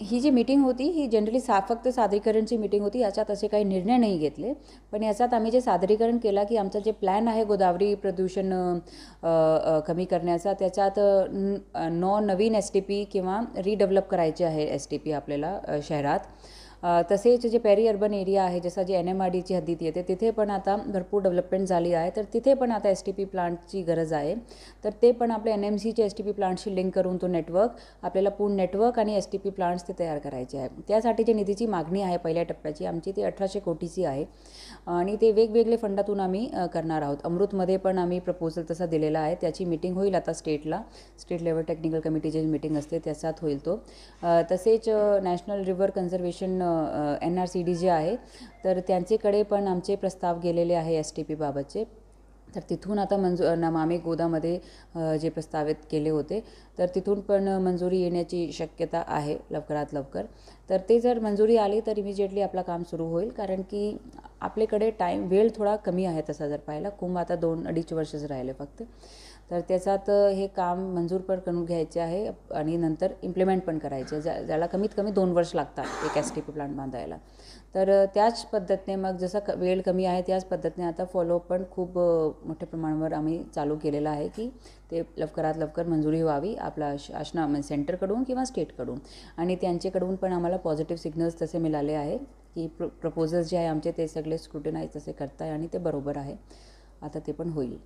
ही जी meeting होती ही generally सा फक्त सादरीकरणची मीटिंग होती याच्यात असे काही निर्णय नाही घेतले. पण याच्यात आम्ही जे सादरीकरण केला की आमचा जे प्लॅन आहे गोदावरी प्रदूषण कमी करण्याचा त्याच्यात नॉ नवीन एस टी पी किंवा रिडेव्हलप करायचे आहे एस टी पी आपल्याला शहरात. तसेच जे पॅरी अर्बन एरिया आहे जसं जे एन एम आर डीची हद्दीत येते तिथे पण आता भरपूर डेव्हलपमेंट झाली आहे. तर तिथे पण आता एस टी पी प्लांटची गरज आहे. तर ते पण आपल्या एन एम सीचे एस टी पी प्लांटशी लिंक करून तो नेटवर्क आपल्याला पूर्ण नेटवर्क आणि एस टी पी प्लांट्स ते तयार करायचे आहे. त्यासाठी जी निधीची मागणी आहे पहिल्या टप्प्याची आमची ती अठराशे कोटीची आहे. आणि ते वेगवेगळे फंडातून आम्ही करणार आहोत. अमृतमध्ये पण आम्ही प्रपोजल तसा दिलेला आहे. त्याची मीटिंग होईल आता स्टेटला स्टेट लेवल टेक्निकल कमिटीची जी मीटिंग असते त्याच्यात होईल तो. तसेच national river conservation N R C D जे आहे तर त्यांचेकडे पण आमचे प्रस्ताव गेलेले आहे एस टी पीबाबतचे तर तिथून आता मंजू नमामी गोदामध्ये जे प्रस्तावित केले होते तर तिथून पण मंजुरी येण्याची शक्यता आहे लवकरात लवकर. तर ते जर मंजुरी आली तर इमिजिएटली आपलं काम सुरू होईल कारण की आपल्याकडे टाईम वेळ थोडा कमी आहे तसा जर पाहिला. कुंभ आता दोन अडीच वर्षच राहिले फक्त. तर त्याच्यात हे काम मंजूर पण करून घ्यायचे आहे आणि नंतर इम्प्लिमेंट पण करायचे ज्या ज्याला कमीत कमी दोन वर्ष लागतात एक एस टी पी प्लांट बांधायला. तर त्याच पद्धतीने मग जसं क वेळ कमी आहे त्याच पद्धतीने आता फॉलोअप पण खूप मोठ्या प्रमाणावर आम्ही चालू केलेलं आहे की ते लवकरात लवकर मंजुरी व्हावी आपला शासना म्हणजे सेंटरकडून किंवा स्टेटकडून आणि त्यांच्याकडून पण आम्हाला पॉझिटिव्ह सिग्नल्स तसे मिळाले आहे की प्र प्रपोजल्स जे आहे आमचे ते सगळे स्क्रुटिनाईज तसे करताय आणि ते बरोबर आहे. आता ते पण होईल.